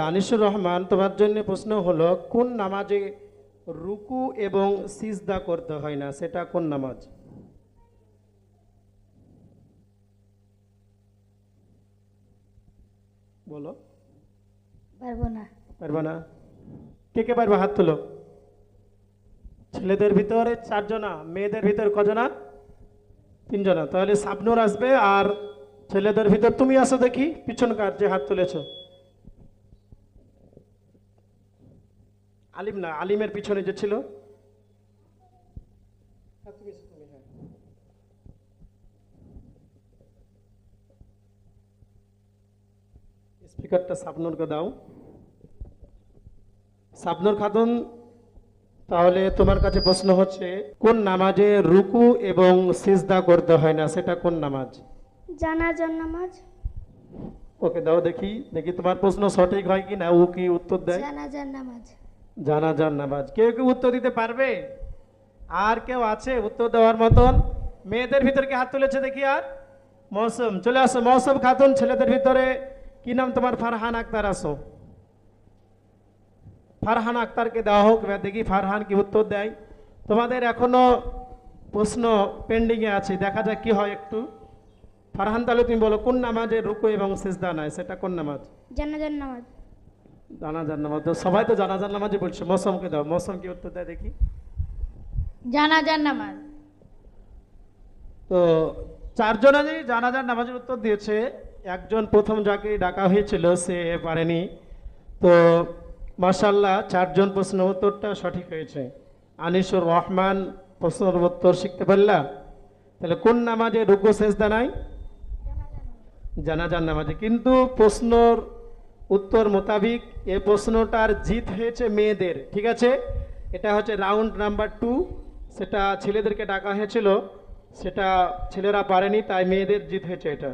আনিসুর রহমান তোমার জন্য প্রশ্ন হলো কোন নামাজে রুকু এবং সিজদা করতে হয় না? সেটা কোন নামাজ? বলো। পারব না। পারবে না? কে কে পারবে? হাত তুলো। ছেলেদের ভিতরে চারজনা মেয়েদের ভিতর কজনা? তিনজনা। তাহলে সাবনুর আসবে আর ছেলেদের ভিতর তুমি আসো দেখি পিছনকার যে হাত তুলেছ। আলিম না আলিমের পিছনে যে ছিল। স্পিকারটা সাবনুরকে দাও। সাবনুর খাতুন তাহলে তোমার কাছে প্রশ্ন হচ্ছে কোন নামাজে রুকু এবং সিজদা করতে হয় না সেটা কোন নামাজ? জানাজার নামাজ। ওকে দাও দেখি দেখি তোমার প্রশ্ন সঠিক হয় কি না ও কি উত্তর দেয়? জানাজার নামাজ। জানাজার নামাজ। কেউ কেউ উত্তর দিতে পারবে? আর কেউ আছে উত্তর দেওয়ার মতন? মেয়েদের ভিতরে কি হাত তুলেছে দেখি আর? মৌসুম, চলে আসো। মৌসুম খাতুন, ছেলেদের ভিতরে কি নাম তোমার? ফারহান আক্তার আসো। ফারহান আক্তারকে দেওয়া হোক দেখি ফারহান কি উত্তর দেয়। তোমাদের এখনও প্রশ্ন পেন্ডিংয়ে আছে, দেখা যাক কি হয় একটু। ফারহান তাহলে তুমি বলো, কোন নামাজে রুকু এবং সিজদা নাই? সেটা কোন নামাজ? জানাজার নামাজ। জানাজার নামাজ তো সবাই তো জানাজার নামাজই বলছে। মৌসুমকে দাও। মৌসুম কি উত্তর দেয় দেখি? জানাজার নামাজ। তো চারজন আজ জানাজার নামাজের উত্তর দিয়েছে। একজন প্রথম যাকে ডাকা হয়েছিল সে পারেনি। তো মার্শাল্লাহ চারজন প্রশ্ন উত্তরটা সঠিক হয়েছে। আনিসুর রহমান প্রশ্নের উত্তর শিখতে পারলা? তাহলে কোন নামাজে রুকু সেজদা নাই? জানাজার নামাজে। কিন্তু প্রশ্নর উত্তর মোতাবিক এ প্রশ্নটার জিত হয়েছে মেয়েদের, ঠিক আছে? এটা হচ্ছে রাউন্ড নাম্বার টু। সেটা ছেলেদেরকে ডাকা হয়েছিল, সেটা ছেলেরা পারেনি, তাই মেয়েদের জিত হয়েছে এটা।